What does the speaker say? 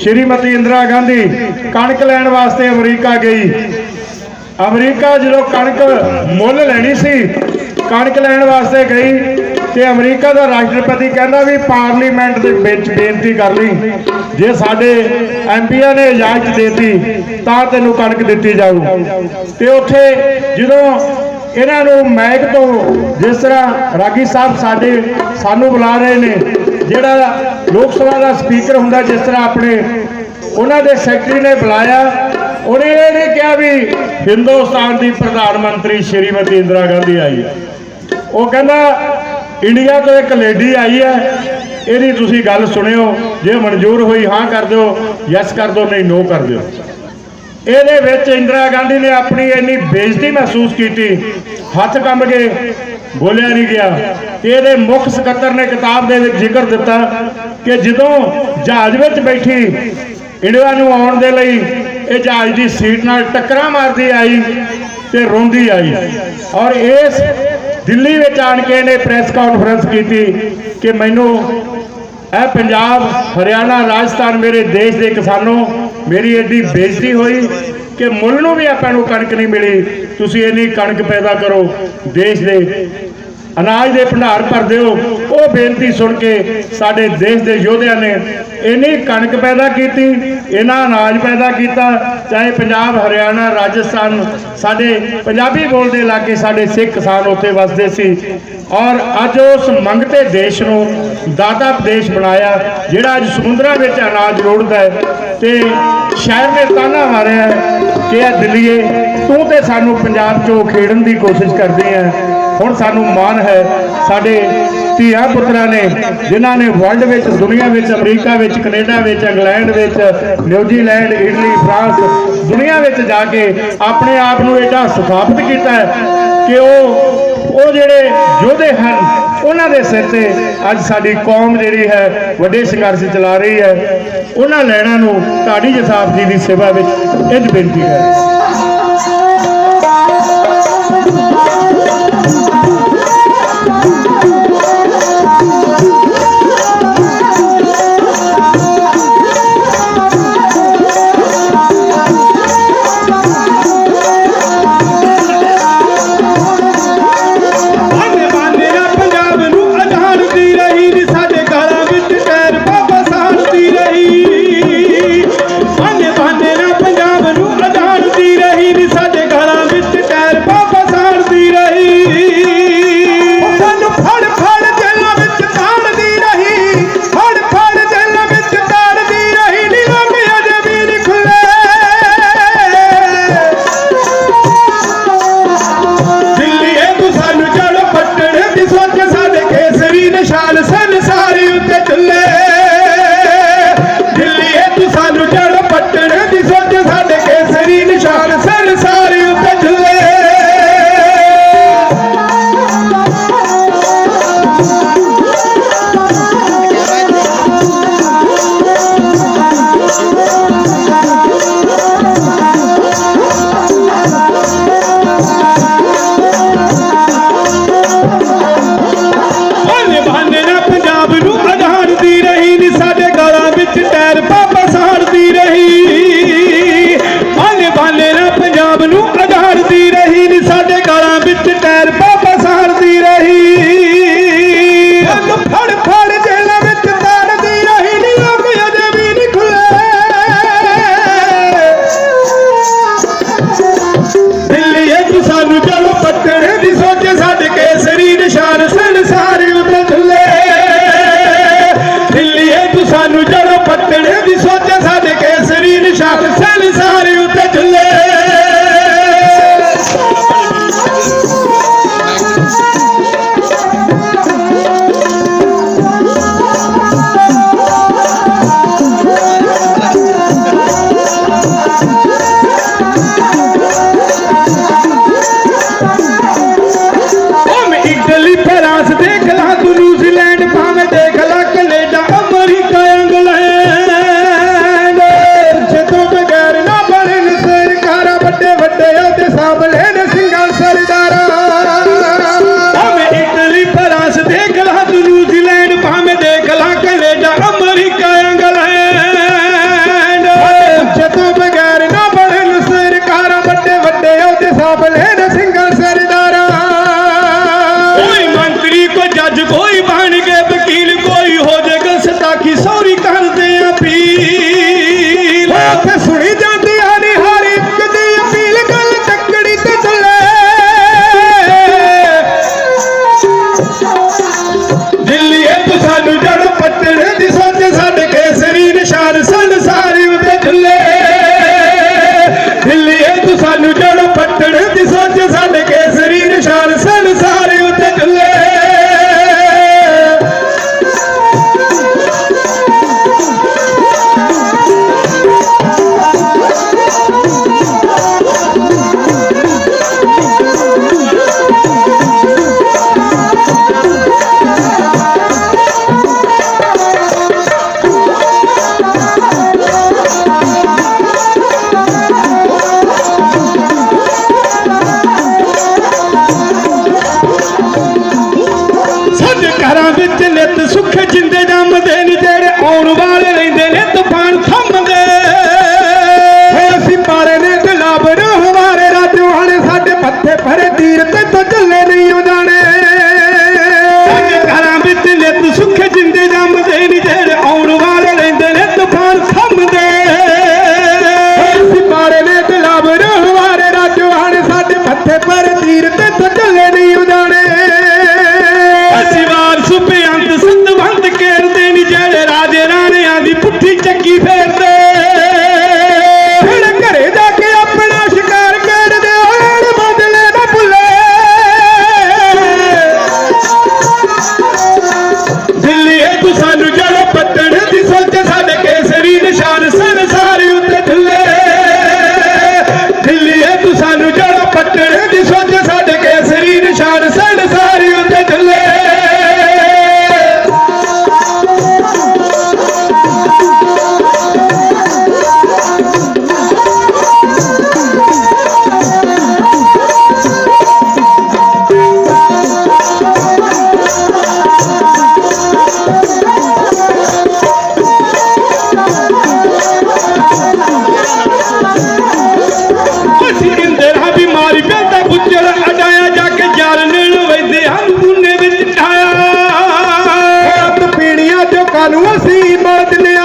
ਸ਼੍ਰੀਮਤੀ ਇੰਦਰਾ ਗਾਂਧੀ ਕਣਕ ਲੈਣ ਵਾਸਤੇ ਅਮਰੀਕਾ ਗਈ। ਅਮਰੀਕਾ ਜਦੋਂ ਕਣਕ ਮੁੱਲ ਲੈਣੀ ਸੀ, ਕਣਕ ਲੈਣ ਵਾਸਤੇ ਗਈ ਤੇ ਅਮਰੀਕਾ ਦਾ ਰਾਸ਼ਟਰਪਤੀ ਕਹਿੰਦਾ ਵੀ ਪਾਰਲੀਮੈਂਟ ਦੇ ਵਿੱਚ ਬੇਨਤੀ ਕਰ ਲਈ। ਜੇ ਸਾਡੇ ਐਮਪੀਆਂ ਨੇ ਇਜਾਜ਼ਤ ਦੇਤੀ, ਤਾਂ ਤੈਨੂੰ ਕਣਕ ਦਿੱਤੀ ਜਾਊ। ਤੇ ਉੱਥੇ ਜਦੋਂ ਇਹਨਾਂ ਨੂੰ ਮੈਕ ਤੋਂ ਜਿਸ ਤਰ੍ਹਾਂ ਰਾਗੀ ਸਾਹਿਬ ਸਾਡੇ ਸਾਨੂੰ ਬੁਲਾ ਰਹੇ ਨੇ ਜਿਹੜਾ ਲੋਕ ਸਭਾ ਦਾ ਸਪੀਕਰ ਹੁੰਦਾ ਜਿਸ ਤਰ੍ਹਾਂ ਆਪਣੇ ਉਹਨਾਂ ਦੇ ਸੈਕਟਰੀ ਨੇ ਬੁਲਾਇਆ, ਉਹਨੇ ਇਹ ਨਹੀਂ ਕਿਹਾ ਵੀ ਹਿੰਦੁਸਤਾਨ ਦੀ ਪ੍ਰਧਾਨ ਮੰਤਰੀ ਸ਼੍ਰੀਮਤੀ ਇੰਦਰਾ ਗਾਂਧੀ ਆਈ ਹੈ। ਉਹ ਕਹਿੰਦਾ, ਇੰਡੀਆ ਤੋਂ ਇੱਕ ਲੇਡੀ ਆਈ ਹੈ, ਇਹਦੀ ਤੁਸੀਂ ਗੱਲ ਸੁਣਿਓ, ਜੇ ਮਨਜ਼ੂਰ ਹੋਈ ਹਾਂ ਕਰ ਦਿਓ ਯੈਸ ਕਰ ਦਿਓ, ਨਹੀਂ ਨੋ ਕਰ ਦਿਓ। ਇਹਦੇ ਵਿੱਚ ਇੰਦਰਾ ਗਾਂਧੀ ਨੇ ਆਪਣੀ ਇੰਨੀ ਬੇਇੱਜ਼ਤੀ ਮਹਿਸੂਸ ਕੀਤੀ, ਹੱਥ ਕੰਬ ਗਏ ਬੋਲਿਆ ਨਹੀਂ ਗਿਆ। ਤੇ ਇਹਦੇ ਮੁੱਖ ਸਕੱਤਰ ਨੇ ਕਿਤਾਬ ਦੇ ਵਿੱਚ ਜ਼ਿਕਰ ਦਿੱਤਾ ਕਿ ਜਦੋਂ ਜਹਾਜ਼ ਵਿੱਚ ਬੈਠੀ ਇੰਡੀਆ ਨੂੰ ਆਉਣ ਦੇ ਲਈ ਇਹ ਜਹਾਜ਼ ਦੀ ਸੀਟ ਨਾਲ ਟੱਕਰਾਂ ਮਾਰਦੀ ਆਈ ਤੇ ਰੋਂਦੀ ਆਈ। ਔਰ ਇਸ ਦਿੱਲੀ ਵਿੱਚ ਆਣ ਕੇ ਇਹਨੇ ਪ੍ਰੈਸ ਕਾਨਫਰੰਸ ਕੀਤੀ ਕਿ ਮੈਨੂੰ ਇਹ ਪੰਜਾਬ, ਹਰਿਆਣਾ, ਰਾਜਸਥਾਨ ਮੇਰੇ ਦੇਸ਼ ਦੇ ਕਿਸਾਨੋਂ, ਮੇਰੀ ਐਡੀ ਬੇਇੱਜ਼ਤੀ ਹੋਈ। ਕਿ ਮੁੱਲ ਨੂੰ ਵੀ ਆਪਾਂ ਨੂੰ ਕਣਕ ਨਹੀਂ ਮਿਲੀ, ਤੁਸੀਂ ਇੰਨੀ ਕਣਕ ਪੈਦਾ ਕਰੋ, ਦੇਸ਼ ਦੇ ਅਨਾਜ ਦੇ ਭੰਡਾਰ ਭਰ ਦਿਓ। ਉਹ ਬੇਨਤੀ ਸੁਣ ਕੇ ਸਾਡੇ ਦੇਸ਼ ਦੇ ਯੋਧਿਆਂ ਨੇ ਇੰਨੀ ਕਣਕ ਪੈਦਾ ਕੀਤੀ ਇਹਨਾਂ ਅਨਾਜ ਪੈਦਾ ਕੀਤਾ, ਚਾਹੇ ਪੰਜਾਬ, ਹਰਿਆਣਾ, ਰਾਜਸਥਾਨ, ਸਾਡੇ ਪੰਜਾਬੀ ਬੋਲਦੇ ਇਲਾਕੇ, ਸਾਡੇ ਸਿੱਖ ਕਿਸਾਨ ਉੱਥੇ ਵਸਦੇ ਸੀ। ਔਰ ਅੱਜ ਉਸ ਮੰਗਤੇ ਦੇਸ਼ ਨੂੰ ਦਾਤਾ ਦੇਸ਼ ਬਣਾਇਆ, ਜਿਹੜਾ ਅੱਜ ਸਮੁੰਦਰਾਂ ਵਿੱਚ ਅਨਾਜ ਰੋੜਦਾ ਹੈ ਤੇ ਸ਼ਹਿਰ ਨੇ ਤਾਨਾ ਮਾਰਿਆ ਕਿ ਇਹ ਦਿੱਲੀਏ, ਤੂੰ ਤੇ ਸਾਨੂੰ ਪੰਜਾਬ ਚੋਂ ਖੇਡਣ ਦੀ ਕੋਸ਼ਿਸ਼ ਕਰਦੇ ਆ ਹੁਣ ਸਾਨੂੰ ਮਾਣ ਹੈ, ਸਾਡੇ ਧੀਆ ਪੁੱਤਰਾਂ ਨੇ, ਜਿਨ੍ਹਾਂ ਨੇ ਵਰਲਡ ਵਿੱਚ, ਦੁਨੀਆ ਵਿੱਚ, ਅਮਰੀਕਾ ਵਿੱਚ, ਕੈਨੇਡਾ ਵਿੱਚ, ਇੰਗਲੈਂਡ ਵਿੱਚ, ਨਿਊਜ਼ੀਲੈਂਡ, ਇਟਲੀ, ਫਰਾਂਸ, ਦੁਨੀਆ ਵਿੱਚ ਜਾ ਕੇ ਆਪਣੇ ਆਪ ਨੂੰ ਐਡਾ ਸਥਾਪਿਤ ਕੀਤਾ ਹੈ ਕਿ ਉਹ ਉਹ ਜਿਹੜੇ ਯੋਧੇ ਹਨ, ਉਹਨਾਂ ਦੇ ਸਿਰ ਤੇ ਅੱਜ ਸਾਡੀ ਕੌਮ ਜਿਹੜੀ ਹੈ, ਵੱਡੇ ਸੰਘਰਸ਼ ਚਲਾ ਰਹੀ ਹੈ। ਉਹਨਾਂ ਲੈਣਾ ਨੂੰ ਢਾਡੀ ਜਸਾਬ ਜੀ ਦੀ ਸੇਵਾ ਵਿੱਚ ਇੰਜ ਬੇਨਤੀ ਹੈ। chapter ਤੂਫਾਨ ਥੰਮ ਗਏ ਫਿਰ ਅਸੀਂ ਪਾਰੇ ਨੇ ਤੇ ਲਾਬਰ ਹਮਾਰੇ ਰਾਜੂ ਹਣੇ ਸਾਡੇ ਪੱਥੇ ਭਰੇ ਤੀਰ ਤੇ ਤੋਂ ਚੱਲੇ ਨਹੀਂ ਉਹਨਾਂ نوسيمات لي